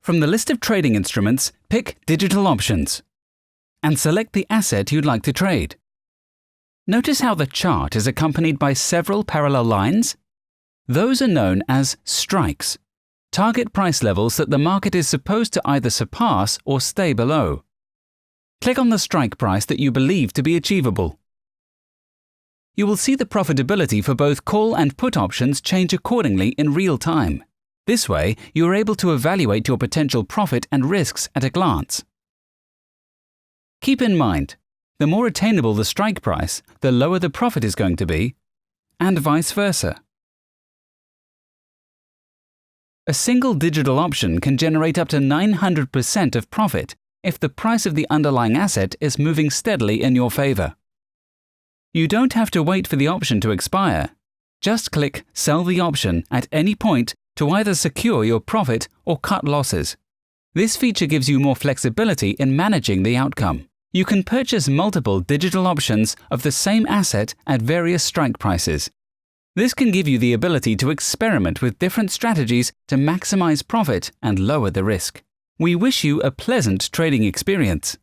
From the list of trading instruments, pick Digital Options and select the asset you'd like to trade. Notice how the chart is accompanied by several parallel lines? Those are known as strikes, target price levels that the market is supposed to either surpass or stay below. Click on the strike price that you believe to be achievable. You will see the profitability for both call and put options change accordingly in real time. This way, you are able to evaluate your potential profit and risks at a glance. Keep in mind, the more attainable the strike price, the lower the profit is going to be, and vice versa. A single digital option can generate up to 900% of profit if the price of the underlying asset is moving steadily in your favor. You don't have to wait for the option to expire. Just click Sell the option at any point to either secure your profit or cut losses. This feature gives you more flexibility in managing the outcome. You can purchase multiple digital options of the same asset at various strike prices. This can give you the ability to experiment with different strategies to maximize profit and lower the risk. We wish you a pleasant trading experience.